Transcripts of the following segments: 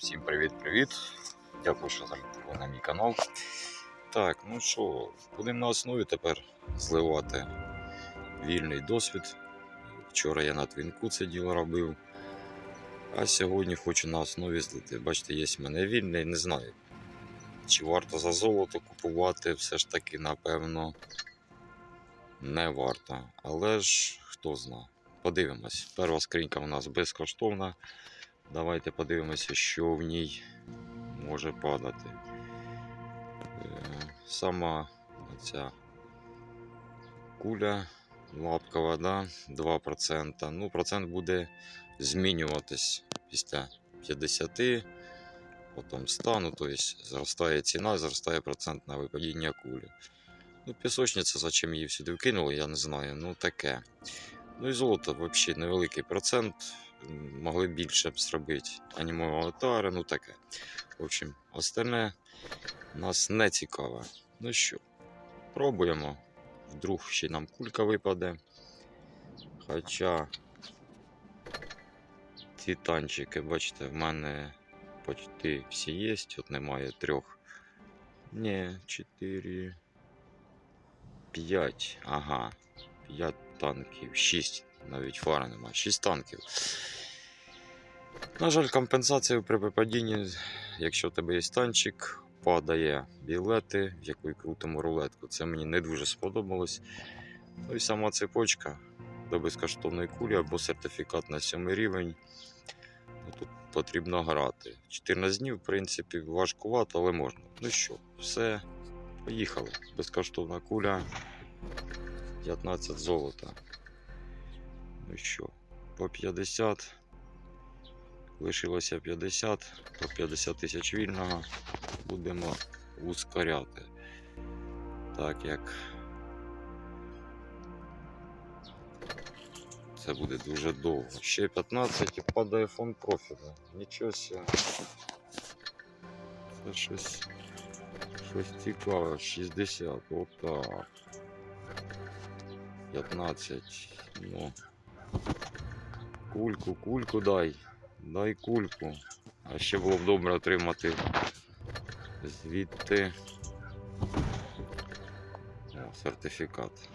Всім привіт-привіт. Дякую, що залітали на мій канал. Так, ну що, будемо на основі тепер зливати вільний досвід. Вчора я на твінку це діло робив. А сьогодні хочу на основі злити. Бачите, є в мене вільний, не знаю. Чи варто за золото купувати, все ж таки, напевно, не варто. Але ж хто зна. Подивимось. Перша скринька у нас безкоштовна. Давайте подивимося, що в ній може падати. Е, Сама ця куля лапкова, да, 2%. Ну, процент буде змінюватись після 50, потім 100, ну, тобто зростає ціна, зростає процент на випадіння кулі. Ну, пісочниця, зачем її сюди вкинули, я не знаю. Ну таке. Ну і золото взагалі невеликий процент. Могли більше б зробити. Анімові аватари, ну таке. В общем, остальне нас не цікаве. Ну що, пробуємо. Вдруг ще нам кулька випаде. Хоча ці танчики, бачите, в мене почти всі є, от немає трьох. Ні, чотири. П'ять. Ага. П'ять танків. Шість. Навіть фара немає. Шість танків. На жаль, компенсація при випадінні, якщо в тебе є танчик, падає білети, в яку крутимо рулетку. Це мені не дуже сподобалось. Ну і сама цепочка до безкоштовної кулі або сертифікат на сьомий рівень. Ну, тут потрібно грати. 14 днів, в принципі, важкувато, але можна. Ну що, все, поїхали. Безкоштовна куля. 15 золота. Ну що, по 50. Лишилося 50, по 50 тисяч вільного. Будемо ускоряти. Так як це буде дуже довго. Ще 15 і падає фон профілю. Нічого себе. Це щось, щось цікаве. 60. Отак. 15. Ну. Кульку, кульку дай. Дай кульку. А ще було б добре отримати звідти О, сертифікат.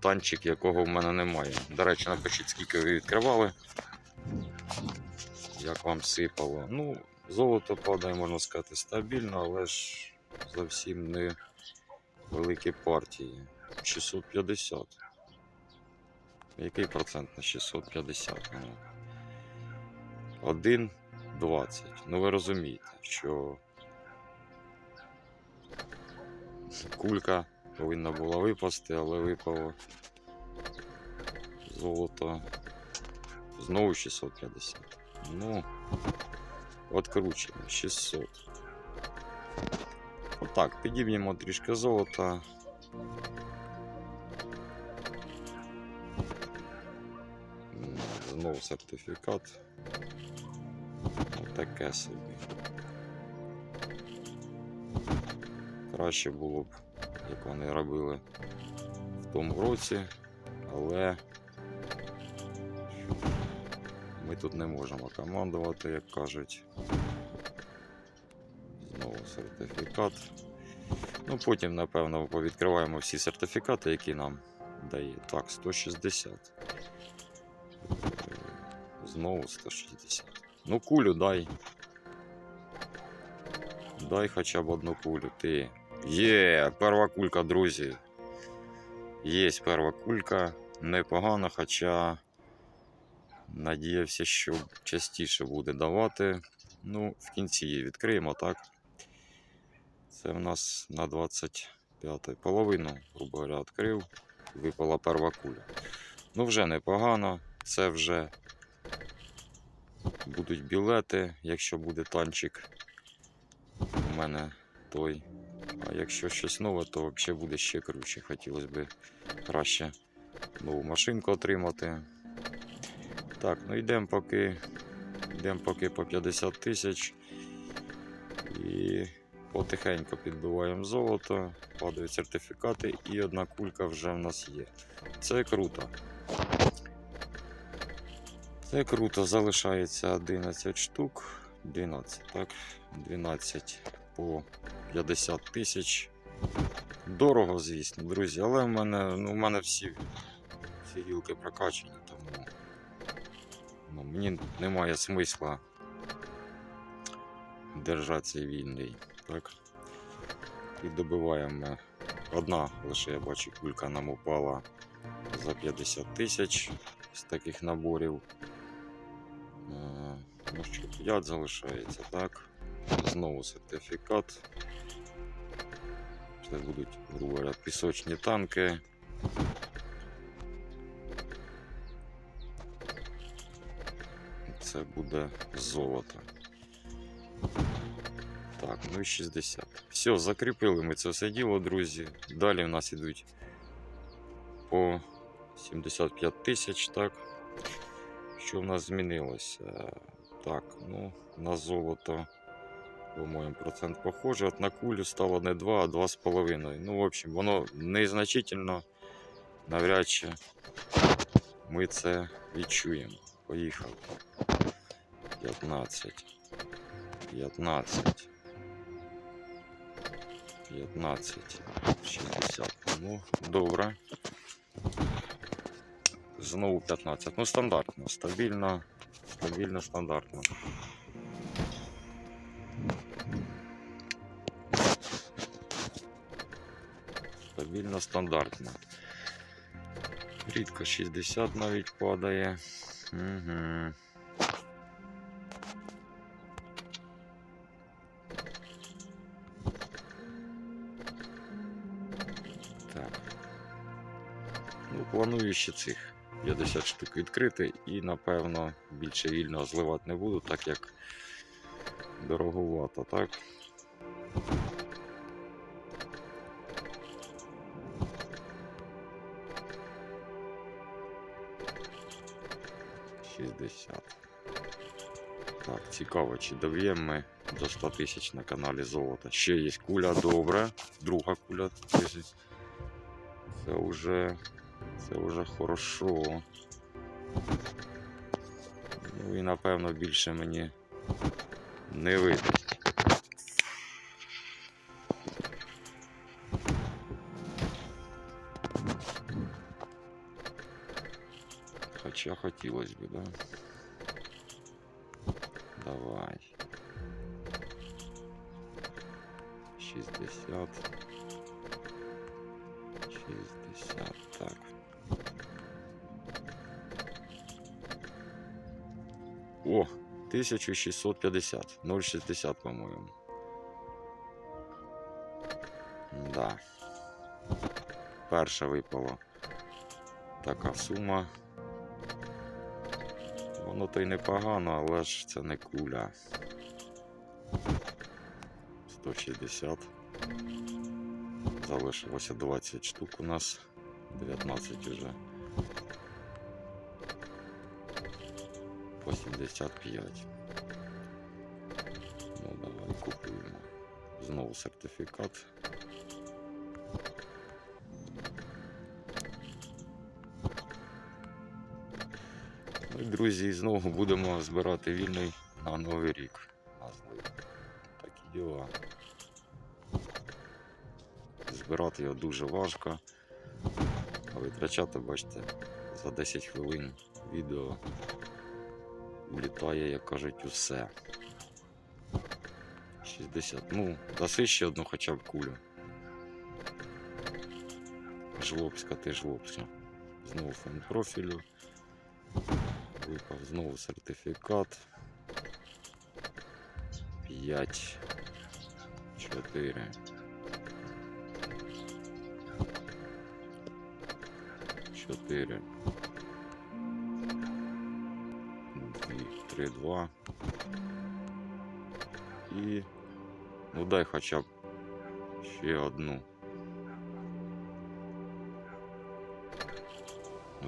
Танчик, якого в мене немає. До речі, напишіть, скільки ви відкривали. Як вам сипало. Ну, золото падає, можна сказати, стабільно, але ж зовсім не великі партії. 650. Який процент на 650? Ну, 1,20. Ну ви розумієте, що кулька повинна була випасти, але випало золото знову 650. Ну, откручуємо 600. Отак, підіб'ємо трішки золота. Знову сертифікат. Отаке собі. Краще було б, як вони робили в тому році, але ми тут не можемо командувати, як кажуть. Знову сертифікат. Ну, потім, напевно, повідкриваємо всі сертифікати, які нам дає. Так, 160. Знову 160. Ну, кулю дай. Дай хоча б одну кулю. Ти. Є, перша кулька, друзі. Є перша кулька. Непогано, хоча надіявся, що частіше буде давати. Ну, в кінці її відкриємо, так? Це в нас на 25 половину, грубо говоря, відкрив. Випала перша куля. Ну, вже непогано. Це вже будуть білети, якщо буде танчик. У мене той. А якщо щось нове, то взагалі буде ще круче. Хотілося б краще нову машинку отримати. Так, ну йдемо поки. Йдемо поки по 50 тисяч. І потихеньку підбиваємо золото, падають сертифікати і одна кулька вже в нас є. Це круто. Це круто, залишається 11 штук. 12, так? 12 по 50 тисяч. Дорого, звісно, друзі, але в мене, ну, в мене всі, всі гілки прокачані, тому ну, мені немає смисла держати вільний. Так? І добиваємо. Одна лише я бачу, кулька нам упала за 50 тисяч з таких наборів. Е, 5 залишається, так. Знову сертифікат. Це будуть, грубо говоря, пісочні танки. Це буде золото. Так, ну і 60. Все, закріпили ми це все діло, друзі. Далі в нас ідуть по 75 тисяч, так. Що в нас змінилося? Так, ну, на золото, по-моєму, процент похожий. От на кулю стало не 2, а 2,5. Ну, в общем, воно незначительно, навряд чи ми це відчуємо. Поїхали. 15. 15. 15. 60. Ну, добре. Знову 15. Ну, стандартно, стабільно, стабільно, стандартно. Стабільно, стандартно. Рідко 60 навіть падає. Угу. Так. Ну, планую ще цих 50 штук відкрити і, напевно, більше вільного зливати не буду, так як дороговато, так? Так, цікаво, чи доб'ємо ми до 100 тисяч на каналі золота. Ще є куля, добре. Друга куля. Це вже. Це вже хорошо. Ну і напевно більше мені не вийде. Хоча хотілося б, да? Давай. 60. 60, так. О, 1650. 0,60, по-моєму. Да. Перша випала така сума. Воно то й непогано, але ж це не куля. 160. Залишилося 20 штук у нас. 19 уже. По 75. Ну давай купуємо. Знову сертифікат. Ну і друзі, знову будемо збирати вільний на Новий рік. Такі діла. Збирати його дуже важко. А витрачати, бачите, за 10 хвилин відео влітає, як кажуть, усе. 60. Ну, даси ще одну хоча б кулю. Жлобська ти жлобська. Знову фон профілю. Випав знову сертифікат. 5. 4. 4. 3, 2. І. Ну дай хоча б ще одну.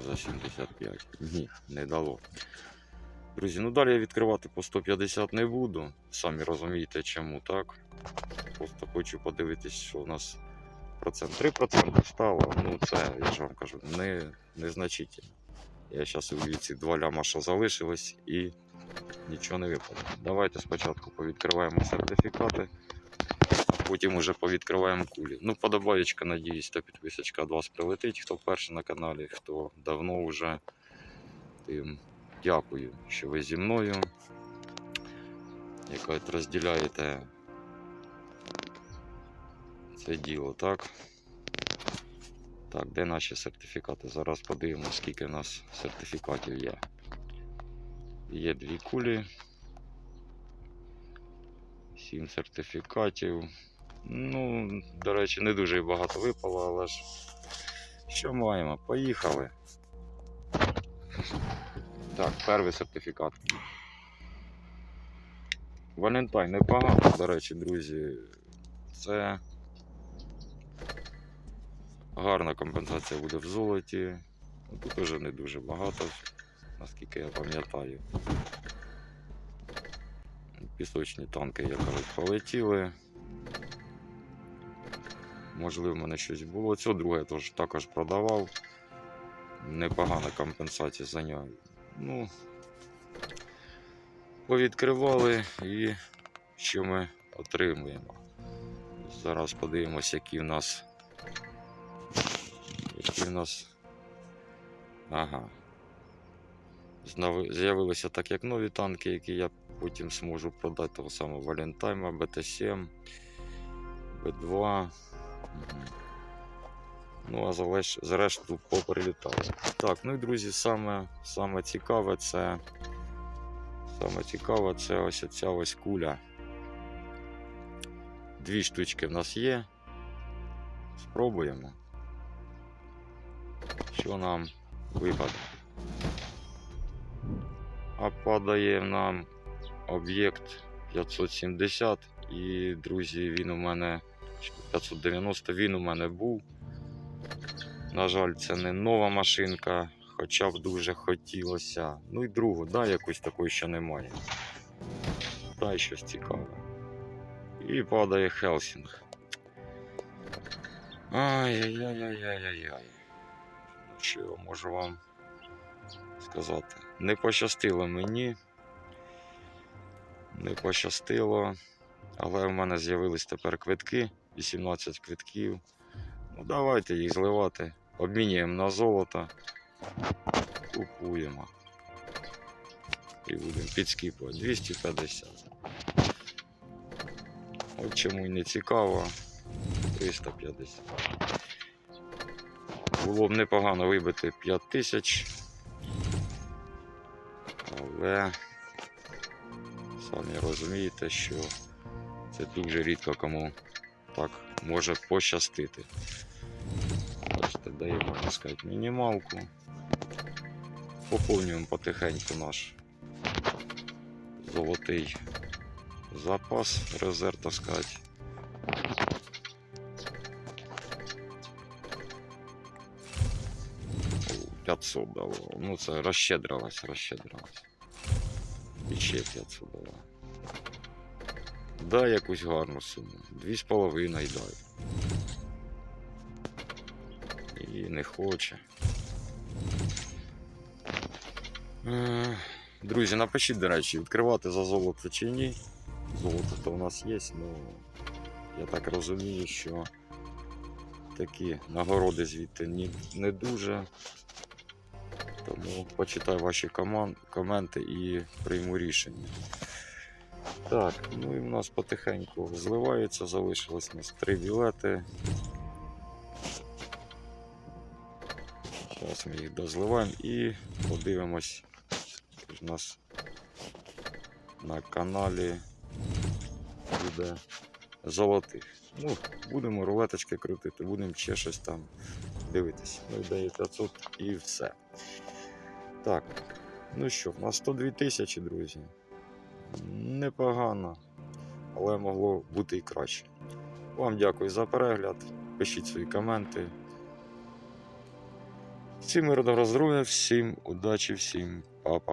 За 75. Ні, не дало. Друзі, ну далі я відкривати по 150 не буду. Самі розумієте чому так. Просто хочу подивитись, що у нас 3% стало. Ну це, я ж вам кажу, не, незначительно. Я зараз увію ці два ляма, що залишились, і нічого не випало. Давайте спочатку повідкриваємо сертифікати, потім уже повідкриваємо кулі. Ну, подобаєчка, надіюсь, та підписочка від вас прилетить, хто перший на каналі, хто давно вже. Тим дякую, що ви зі мною. Якось розділяєте це діло, так? Так, де наші сертифікати? Зараз подивимося, скільки в нас сертифікатів є. Є дві кулі. Сім сертифікатів. Ну, до речі, не дуже багато випало, але ж що маємо? Поїхали. Так, перший сертифікат. Валентайн непогано, до речі, друзі. Це гарна компенсація буде в золоті. Ну, Тут уже не дуже багато, наскільки я пам'ятаю. Пісочні танки, як кажуть, полетіли. Можливо, в мене щось було. Цього друге я теж також продавав. Непогана компенсація за нього. Ну, повідкривали і що ми отримуємо. Зараз подивимося, які в нас. Нас. Ага. Знови- З'явилися так як нові танки, які я потім зможу продати того самого Валентайма, БТ-7, Б2. Ну, а залеш- зрештою поприлітали. Так, ну і друзі, саме, саме цікаве це. Саме цікаве це ось ця ось куля. Дві штучки в нас є. Спробуємо. Що нам випаде? А падає нам об'єкт 570. І, друзі, він у мене 590, він у мене був. На жаль, це не нова машинка, хоча б дуже хотілося. Ну і другу, да, якусь такої ще немає. Дай щось цікаве. І падає Хелсінг. Ай-яй-яй-яй-яй-яй. Що можу вам сказати? Не пощастило мені. Не пощастило. Але в мене з'явились тепер квитки. 18 квитків. Ну давайте їх зливати. Обмінюємо на золото. Купуємо. І будемо підскіпувати. 250. От чому й не цікаво. 350. Було б непогано вибити 5000. Але самі розумієте, що це дуже рідко кому так може пощастити. Бачите, даємо, можна сказати, мінімалку. Поповнюємо потихеньку наш золотий запас, резерв, так сказати. 500 дало. Ну це розщедрилось, розщедрилось. І ще 500 дало. Дай якусь гарну суму. Дві з половиною дай. І не хоче. Е, Друзі, напишіть, до речі, відкривати за золото чи ні. Золото то у нас є, ну я так розумію, що такі нагороди звідти не дуже. Тому почитаю ваші коман- коменти і прийму рішення. Так, ну і в нас потихеньку зливається, залишилось у нас три білети. Зараз ми їх дозливаємо і подивимось. що У нас на каналі буде золотих. Ну, будемо рулеточки крутити, будемо ще щось там дивитися. Ну, ідея 500 і все. Так, ну що, у нас 102 тисячі, друзі. Непогано, але могло бути і краще. Вам дякую за перегляд. Пишіть свої коменти. Всім мирного здоров'я, всім удачі, всім па-па.